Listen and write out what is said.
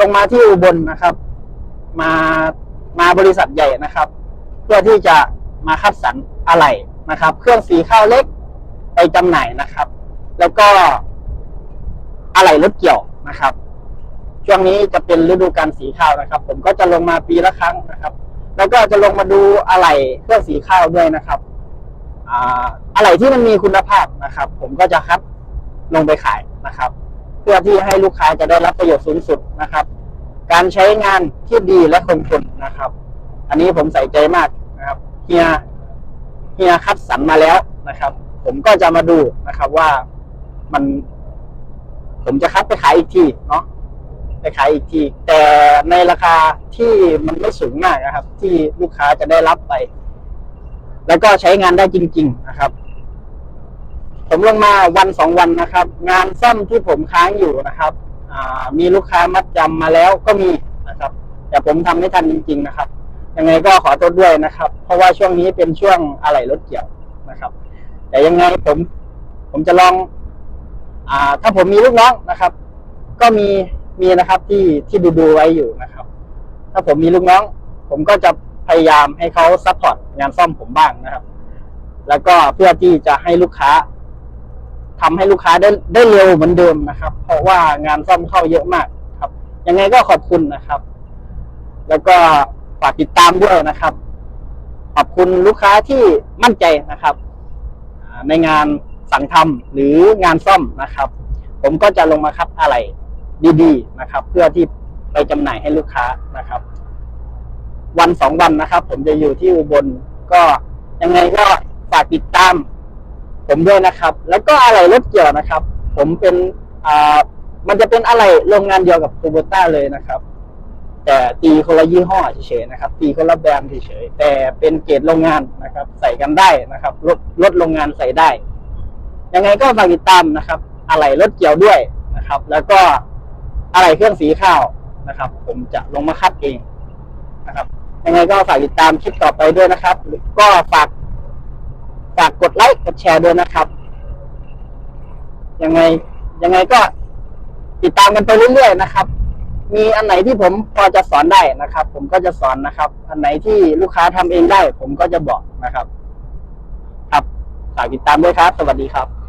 ลงมาที่อุบลนะครับ มามาบริษัทใหญ่นะครับ เพื่อที่จะมาคัดสรรอะไหล่นะครับ เครื่องสีข้าวเล็กไปจำหน่ายนะครับ แล้วก็อะไหล่รถเกี่ยวนะครับ ช่วงนี้จะเป็นฤดูการสีข้าวนะครับ ผมก็จะลงมาปีละครั้งนะครับ แล้วก็จะลงมาดูอะไหล่เครื่องสีข้าวด้วยนะครับอะไหล่ที่มันมีคุณภาพนะครับ ผมก็จะคัดลงไปขายนะครับ พื่อที่ให้ลูกค้าจะได้รับประโยชน์สูงสุดนะครับ การใช้งานที่ดีและคงทนนะครับ อันนี้ผมใส่ใจมากนะครับเฮียเฮียคัดสรรมาแล้วนะครับ ผมก็จะมาดูนะครับว่ามัน ผมจะคัดไปขายอีกทีเนาะไปขายอีกที แต่ในราคาที่มันไม่สูงมากนะครับ ที่ลูกค้าจะได้รับไป แล้วก็ใช้งานได้จริง ๆ นะครับ ผมลงมาวันสองวันนะครับ งานซ่อมที่ผมค้างอยู่นะครับมีลูกค้ามัดจำมาแล้วก็มีนะครับ แต่ผมทำไม่ทันจริง ๆ นะครับยังไงก็ขอโทษด้วยนะครับ เพราะว่าช่วงนี้เป็นช่วงอะไหล่รถเกี่ยวนะครับ แต่ยังไงผม ผมจะลอง อ่า ถ้าผมมีลูกน้องนะครับ ก็มีมีนะครับที่ที่ดูดูไว้อยู่นะครับ ถ้าผมมีลูกน้อง ผมก็จะพยายามให้เขาซัพพอร์ตงานซ่อมผมบ้างนะครับ แล้วก็เพื่อที่จะให้ลูกค้า ทำให้ลูกค้าได้ได้เร็วเหมือนเดิมนะครับ เพราะว่างานซ่อมเข้าเยอะมากครับ ยังไงก็ขอบคุณนะครับ แล้วก็ฝากติดตามด้วยนะครับ ขอบคุณลูกค้าที่มั่นใจนะครับ ในงานสั่งทำหรืองานซ่อมนะครับ ผมก็จะลงมาคัดอะไรดีๆนะครับ เพื่อที่ไปจำหน่ายให้ลูกค้านะครับ วันสองวันนะครับ ผมจะอยู่ที่อุบลก็ยังไงก็ฝากติดตาม ผมด้วยนะครับ แล้วก็อะไรรถเกี่ยวนะครับ ผมเป็นอ่ามันจะเป็นอะไรโรงงานเดียวกับคูโบต้าเลยนะครับ แต่ตีคนละยี่ห้อเฉยๆนะครับ ตีคนละแบรนด์เฉยๆแต่เป็นเกรดโรงงานนะครับ ใส่กันได้นะครับรถรถโรงงานใส่ได้ ยังไงก็ฝากติดตามนะครับ อะไรรถเกี่ยวด้วยนะครับ แล้วก็อะไรเครื่องสีข้าวนะครับ ผมจะลงมาคัดเองนะครับยังไงก็ฝากติดตามคลิปต่อไปด้วยนะครับ ก็ฝากากกดไลค์กดแชร์ด้วยนะครับ ยังไง ยังไงก็ติดตามกันไปเรื่อยๆนะครับ มีอันไหนที่ผมพอจะสอนได้นะครับ ผมก็จะสอนนะครับ อันไหนที่ลูกค้าทำเองได้ ผมก็จะบอกนะครับ ครับฝากติดตามด้วยครับ สวัสดีครับ